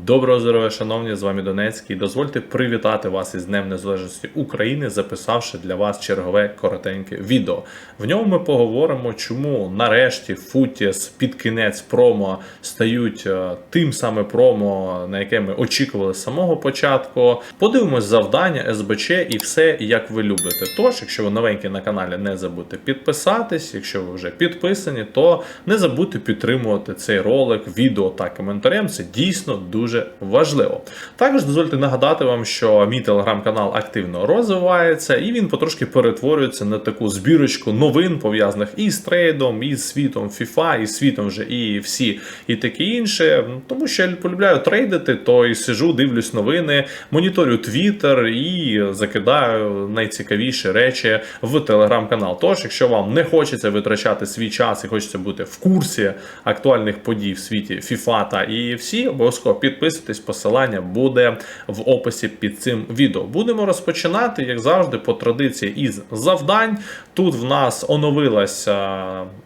Доброго здоров'я, шановні, з вами Донецький. Дозвольте привітати вас із Днем Незалежності України, записавши для вас чергове коротеньке відео. В ньому ми поговоримо, чому нарешті Футіс під кінець промо стають е, тим саме промо, на яке ми очікували з самого початку. Подивимось завдання СБЧ і все, як ви любите. Тож, якщо ви новенькі на каналі, не забудьте підписатись. Якщо ви вже підписані, то не забудьте підтримувати цей ролик, відео та коментарем. Це дійсно дуже важливо. Також дозвольте нагадати вам, що мій телеграм-канал активно розвивається і він потрошки перетворюється на таку збірочку новин, пов'язаних і з трейдом, і з світом FIFA, і світом вже і всі, і таке інше. Тому що я полюбляю трейдити, то і сижу, дивлюсь новини, моніторю Twitter і закидаю найцікавіші речі в телеграм-канал. Тож, якщо вам не хочеться витрачати свій час і хочеться бути в курсі актуальних подій в світі FIFA та EFC, обов'язково підписуйтесь, посилання буде в описі під цим відео. Будемо розпочинати, як завжди, по традиції із завдань. Тут в нас оновилася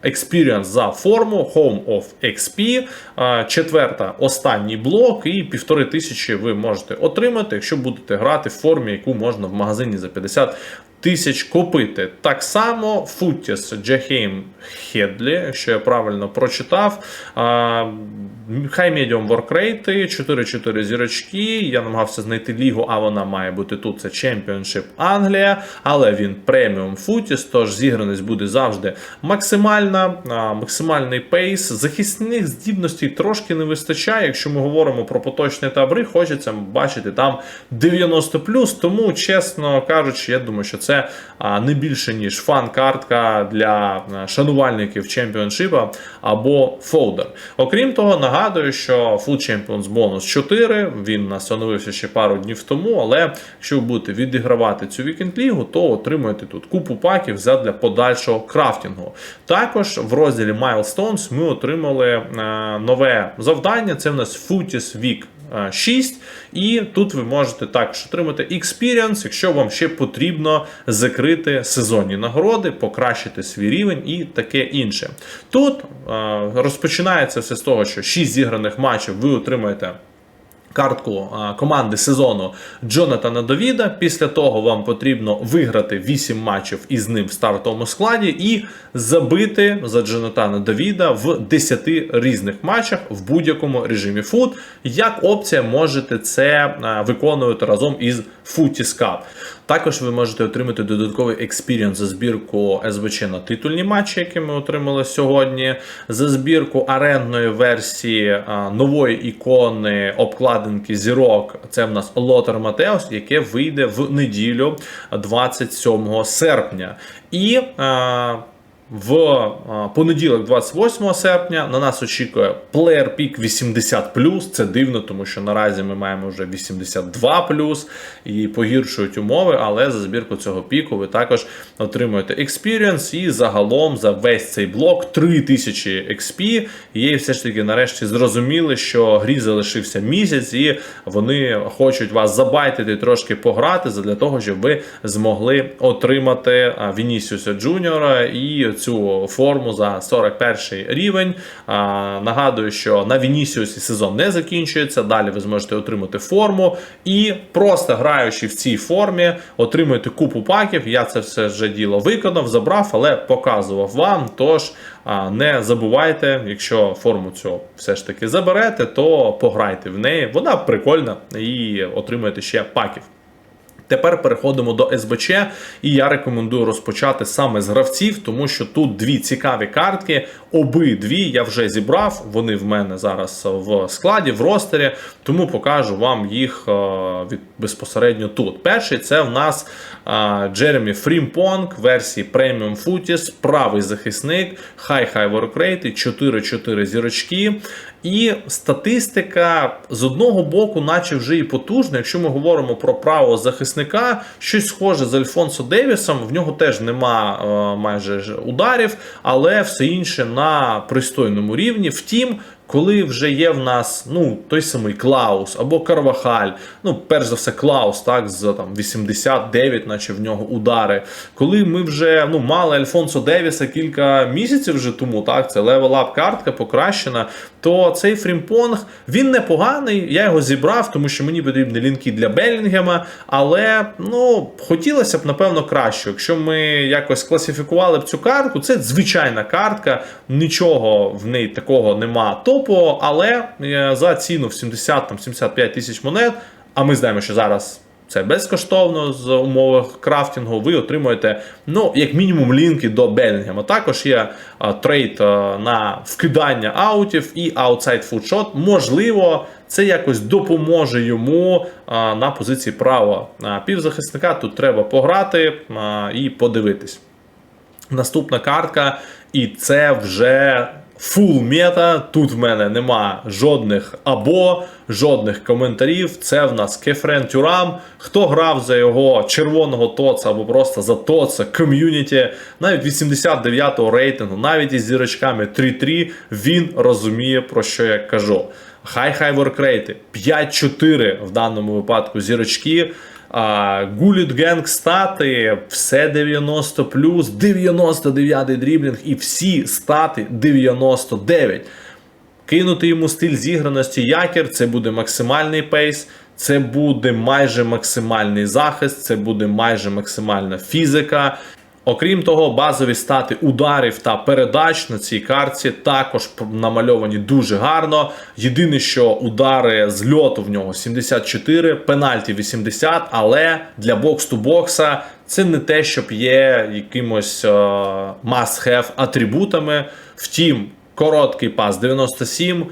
Experience за форму Home of XP. Четверта, останній блок, і півтори тисячі ви можете отримати, якщо будете грати в формі, яку можна в магазині за 50 тисяч купити. Так само Футіс Джахейм Хедлі, якщо я правильно прочитав. Хай медіум воркрейти, 4-4 зірочки. Я намагався знайти лігу, а вона має бути тут. Це Championship Англія, але він преміум Футіс, тож зіграність буде завжди максимальна, максимальний пейс. Захисних здібностей трошки не вистачає. Якщо ми говоримо про поточні табри, хочеться бачити там 90 Тому, чесно кажучи, я думаю, що це а, не більше ніж фан-картка для шанувальників чемпіоншипа або фолдер. Окрім того, нагадую, що Food Champions бонус 4, він у нас оновився ще пару днів тому, але якщо ви будете відігравати цю вікенд лігу, то отримуєте тут купу паків для подальшого крафтингу. Також в розділі Milestones ми отримали е, нове завдання. Це в нас Footies Week 6. І тут ви можете також отримати experience, якщо вам ще потрібно закрити сезонні нагороди, покращити свій рівень і таке інше. Тут е, розпочинається все з того, що 6 зіграних матчів ви отримаєте. Картку команди сезону Джонатана Довіда. Після того вам потрібно виграти 8 матчів із ним в стартовому складі і забити за Джонатана Довіда в 10 різних матчах в будь-якому режимі фут. Як опція можете це виконувати разом із Cup. Також ви можете отримати додатковий експірієнс за збірку СБЧ на титульні матчі, які ми отримали сьогодні. За збірку арендної версії нової ікони обкладинки зірок. Це в нас Лотер Матеус, яке вийде в неділю 27 серпня. І в а, понеділок, 28 серпня, на нас очікує Player Peak 80 Це дивно, тому що наразі ми маємо вже 82 і погіршують умови, але за збірку цього піку ви також отримуєте experience і загалом за весь цей блок 3000 XP. І все ж таки нарешті зрозуміли, що грі залишився місяць, і вони хочуть вас забайтити трошки пограти для того, щоб ви змогли отримати а, Вінісіуса Джуніора і цю форму за 41 рівень. Нагадую, що на Вінісіусі сезон не закінчується. Далі ви зможете отримати форму і просто граючи в цій формі, отримуєте купу паків. Я це все вже діло виконав, забрав, але показував вам. Тож не забувайте, якщо форму цю все ж таки заберете, то пограйте в неї. Вона прикольна і отримуєте ще паків. Тепер переходимо до СБЧ, і я рекомендую розпочати саме з гравців, тому що тут дві цікаві картки. Обидві я вже зібрав. Вони в мене зараз в складі, в ростері, тому покажу вам їх е, від безпосередньо тут. Перший це в нас е, Джеремі Фрімпонг версії Premium Footies, правий захисник, хай-хай воркрейти, 4-4 зірочки. І статистика з одного боку, наче вже і потужна. Якщо ми говоримо про право захисника, щось схоже з Альфонсо Девісом. В нього теж нема е, майже ударів, але все інше на пристойному рівні. Втім, коли вже є в нас ну, той самий Клаус або Карвахаль, ну, перш за все, Клаус, так, з там, 89, наче в нього удари. Коли ми вже ну, мали Альфонсо Девіса кілька місяців вже тому, так, це up картка покращена, то цей Фрімпонг він непоганий. Я його зібрав, тому що мені потрібні лінки для Белінгема. Але ну, хотілося б, напевно, краще. Якщо ми якось класифікували б цю картку, це звичайна картка, нічого в неї такого нема топу, але е, за ціну в 70-75 тисяч монет, а ми знаємо, що зараз. Це безкоштовно з умови крафтингу. Ви отримуєте, ну, як мінімум, лінки до Белінгема. Також є а, трейд а, на вкидання аутів і аутсайд фудшот. Можливо, це якось допоможе йому а, на позиції права півзахисника. Тут треба пограти а, і подивитись. Наступна картка, і це вже фул мета. Тут в мене нема жодних або жодних коментарів. Це в нас Кефрен Тюрам. Хто грав за його червоного тоца або просто за тоца ком'юніті, навіть 89-го рейтингу, навіть із зірочками 3-3, він розуміє, про що я кажу. Хай-хай воркрейти 5-4 в даному випадку зірочки. Гуліт Генг стати, все 90 плюс, 99 дріблінг і всі стати 99. Кинути йому стиль зіграності якір, це буде максимальний пейс, це буде майже максимальний захист, це буде майже максимальна фізика. Окрім того, базові стати ударів та передач на цій карті також намальовані дуже гарно. Єдине, що удари з льоту в нього 74, пенальті 80, але для бокс-ту-бокса це не те, щоб є якимось е, must-have атрибутами. Втім, короткий пас 97.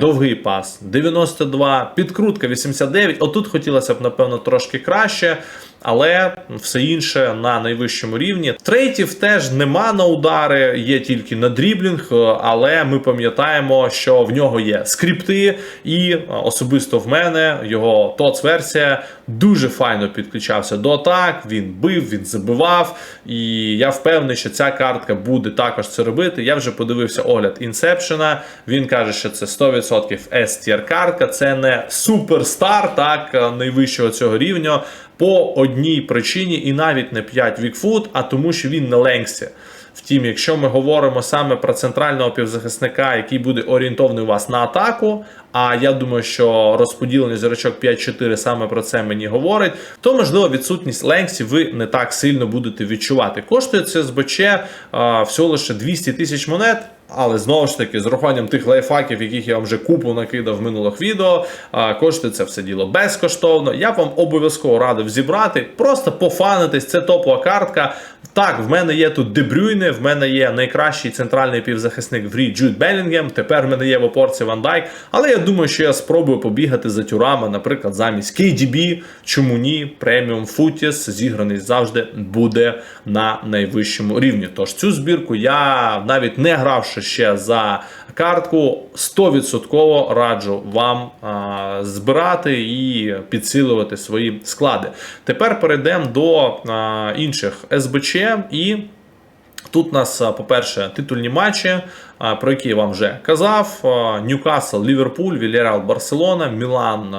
Довгий пас 92, підкрутка 89. Отут хотілося б, напевно, трошки краще, але все інше на найвищому рівні. Трейтів теж нема на удари, є тільки на дріблінг, е, але ми пам'ятаємо, що в нього є скрипти, і е, особисто в мене його ТОЦ-версія дуже файно підключався до атак. Він бив, він забивав. І я впевнений, що ця картка буде також це робити. Я вже подивився огляд інсепшена. Він каже, що це 100% S-tier картка, це не суперстар, так е, найвищого цього рівня. По одній причині, і навіть не 5 вікфут, а тому, що він на ленгсі. Втім, якщо ми говоримо саме про центрального півзахисника, який буде орієнтований у вас на атаку, а я думаю, що розподілення зірочок 5-4 саме про це мені говорить, то можливо відсутність ленгсів ви не так сильно будете відчувати. Коштує це СБЧ всього лише 200 тисяч монет. Але знову ж таки, з урахуванням тих лайфхаків, яких я вам вже купу накидав в минулих відео, коштує це все діло безкоштовно. Я вам обов'язково радив зібрати, просто пофанитись. Це топова картка. Так, в мене є тут Дебрюйне, в мене є найкращий центральний півзахисник в грі Джуд Белінгем. Тепер в мене є в опорці Ван Дайк. Але я думаю, що я спробую побігати за тюрами, наприклад, замість KDB. Чому ні? Преміум Футіс зіграний завжди буде на найвищому рівні. Тож цю збірку я навіть не гравши ще за картку, 100% раджу вам а, збирати і підсилювати свої склади. Тепер перейдемо до а, інших СБЧ і. Тут у нас, по-перше, титульні матчі, про які я вам вже казав: Ньюкасл, Ліверпуль, Вільярал, Барселона, Мілан,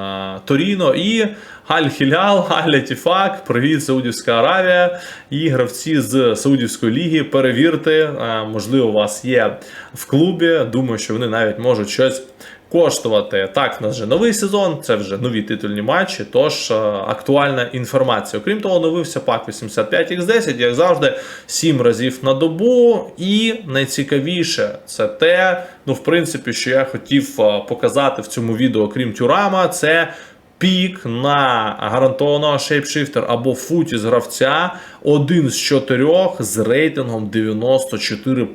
Торіно і Аль-Хілял, Аль-Атіфак, привіт, Саудівська Аравія. І гравці з Саудівської ліги. Перевірте, можливо, у вас є в клубі. Думаю, що вони навіть можуть щось коштувати. Так, у нас вже новий сезон, це вже нові титульні матчі, тож е, актуальна інформація. Окрім того, оновився пак 85X10, як завжди, 7 разів на добу. І найцікавіше це те, ну, в принципі, що я хотів е, показати в цьому відео, окрім Тюрама, це. Пік на гарантованого шейпшифтер або футі з гравця один з чотирьох з рейтингом 94.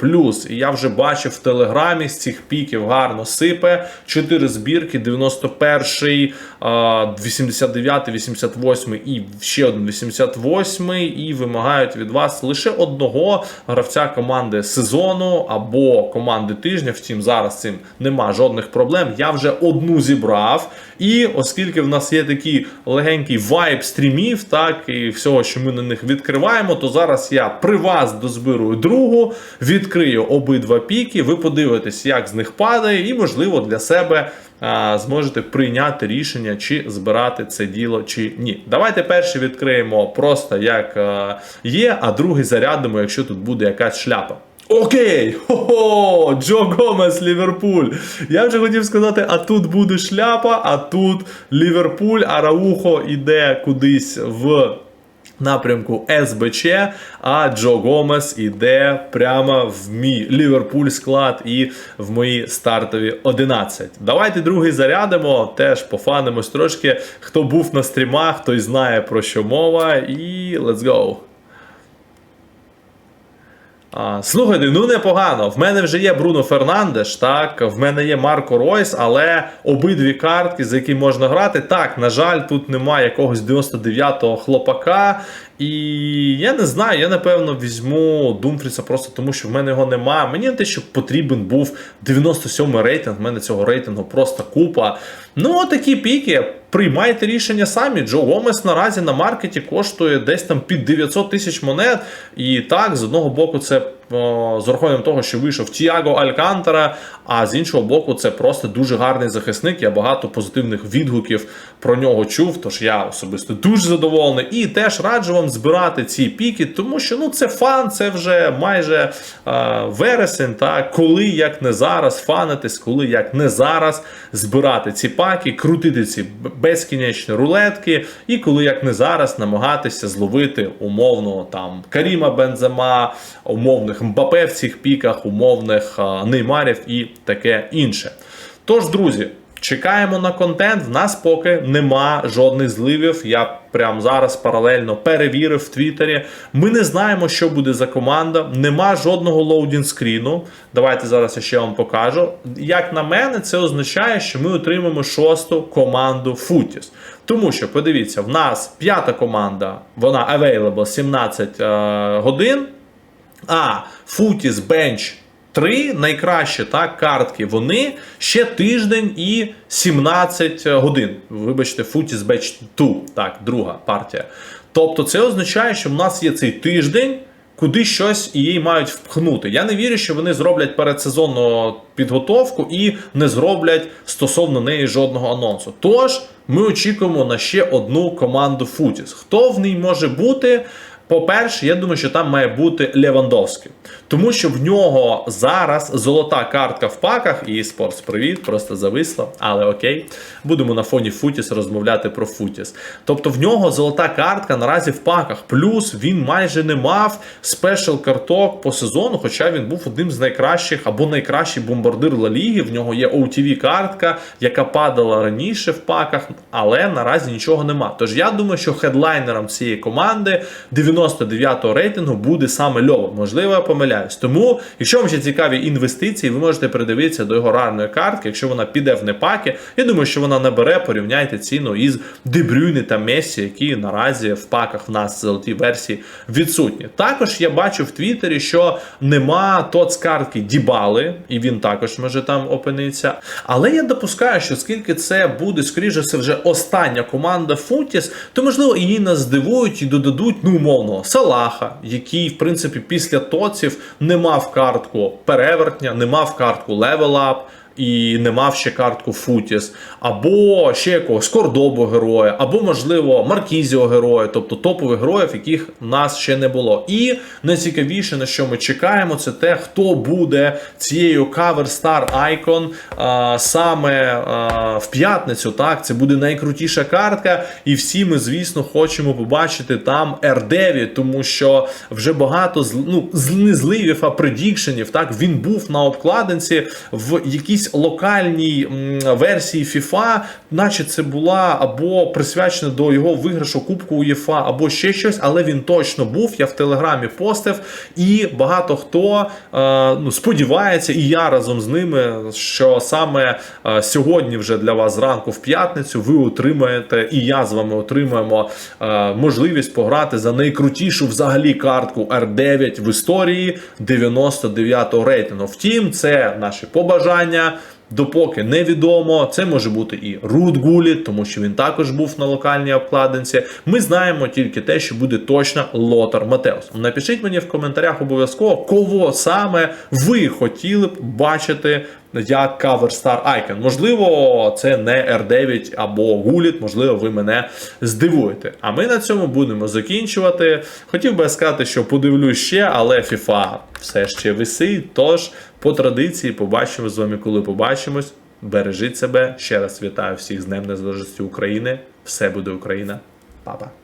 І я вже бачив в телеграмі з цих піків гарно сипе. 4 збірки: 91, 89, 88 і ще один 88. І вимагають від вас лише одного гравця команди сезону або команди тижня. Втім, зараз цим нема жодних проблем. Я вже одну зібрав. І оскільки в нас є такий легенький вайб стрімів, так і всього, що ми на них відкриваємо, то зараз я при вас дозбирую другу, відкрию обидва піки, ви подивитесь, як з них падає, і, можливо, для себе зможете прийняти рішення, чи збирати це діло, чи ні. Давайте перший відкриємо просто як є, а другий зарядимо, якщо тут буде якась шляпа. Окей, хо-хо, Джо Гомес, Ліверпуль. Я вже хотів сказати, а тут буде шляпа, а тут Ліверпуль, а Раухо іде кудись в напрямку СБЧ, а Джо Гомес іде прямо в мій Ліверпуль склад і в мої стартові 11. Давайте другий зарядимо, теж пофанимось трошки. Хто був на стрімах, той знає про що мова, і let's go. А, слухайте, ну непогано. В мене вже є Бруно Фернандеш, так, в мене є Марко Ройс, але обидві картки, за які можна грати. Так, на жаль, тут немає якогось 99-го хлопака. І я не знаю, я напевно візьму Думфріса просто тому, що в мене його немає. Мені не те, що потрібен був 97-й рейтинг. В мене цього рейтингу просто купа. Ну, такі піки. Приймайте рішення самі. Джо Гомес наразі на маркеті коштує десь там під 900 тисяч монет. І так, з одного боку, це з урахуванням того, що вийшов Тіаго Алькантара, а з іншого боку, це просто дуже гарний захисник. Я багато позитивних відгуків про нього чув. Тож я особисто дуже задоволений. І теж раджу вам збирати ці піки, тому що ну це фан, це вже майже е, вересень. Та коли як не зараз фанитись, коли як не зараз збирати ці паки, крутити ці безкінечні рулетки, і коли як не зараз намагатися зловити умовно там Каріма Бензема, умовних Мбапе в цих піках, умовних Неймарів і таке інше. Тож, друзі. Чекаємо на контент. В нас поки нема жодних зливів. Я прямо зараз паралельно перевірив в Твіттері. Ми не знаємо, що буде за команда. Нема жодного лоудінг скріну. Давайте зараз я ще вам покажу. Як на мене, це означає, що ми отримаємо шосту команду Футіс. Тому що, подивіться, в нас п'ята команда, вона available 17 е, годин. А Футіс Бенч. Три найкращі так, картки. Вони ще тиждень і 17 годин. Вибачте, Footies Batch 2, так, друга партія. Тобто, це означає, що в нас є цей тиждень, куди щось її мають впхнути. Я не вірю, що вони зроблять передсезонну підготовку і не зроблять стосовно неї жодного анонсу. Тож ми очікуємо на ще одну команду Футіс. Хто в ній може бути? По-перше, я думаю, що там має бути Левандовський, тому що в нього зараз золота картка в паках, і спортс привіт, просто зависла, але окей, будемо на фоні Футіс розмовляти про Футіс. Тобто в нього золота картка наразі в паках. Плюс він майже не мав спешл карток по сезону, хоча він був одним з найкращих або найкращий бомбардир Ла Ліги. В нього є OTV картка, яка падала раніше в паках, але наразі нічого нема. Тож я думаю, що хедлайнером цієї команди 99-го рейтингу буде саме Льово. Можливо, я помиляюсь. Тому, якщо вам ще цікаві інвестиції, ви можете придивитися до його рарної картки. Якщо вона піде в непаки, я думаю, що вона набере, порівняйте ціну із Дебрюйни та Месі, які наразі в паках в нас золоті версії відсутні. Також я бачу в Твіттері, що нема тоц картки Дібали, і він також може там опинитися. Але я допускаю, що оскільки це буде, скоріше все, вже остання команда Футіс, то можливо її нас здивують і додадуть, ну умовно, Салаха, який, в принципі, після тоців не мав картку перевертня, не мав картку левелап. І не мав ще картку Футіс, або ще якогось Кордобу героя, або, можливо, Маркізіо героя, тобто топових героїв, яких нас ще не було. І найцікавіше, на що ми чекаємо, це те, хто буде цією Cover Star Icon а, саме а, в п'ятницю. Так, це буде найкрутіша картка, і всі ми, звісно, хочемо побачити там R9, тому що вже багато ну, не зливів, а предікшенів. Так, він був на обкладинці в якійсь локальній версії FIFA, наче це була або присвячена до його виграшу Кубку УЄФА, або ще щось, але він точно був. Я в телеграмі постив, і багато хто е, ну, сподівається, і я разом з ними, що саме е, сьогодні, вже для вас зранку в п'ятницю, ви отримаєте, і я з вами отримаємо е, можливість пограти за найкрутішу взагалі картку R9 в історії 99-го рейтингу. Втім, це наші побажання. Допоки невідомо, це може бути і Рут Гуліт, тому що він також був на локальній обкладинці. Ми знаємо тільки те, що буде точно Лотар Матеус. Напишіть мені в коментарях обов'язково, кого саме ви хотіли б бачити як кавер Star Icon. Можливо, це не R9 або Гуліт, можливо, ви мене здивуєте. А ми на цьому будемо закінчувати. Хотів би сказати, що подивлюсь ще, але FIFA все ще висить. Тож, по традиції, побачимо з вами, коли побачимось. Бережіть себе. Ще раз вітаю всіх з Днем Незалежності України. Все буде Україна. Па-па.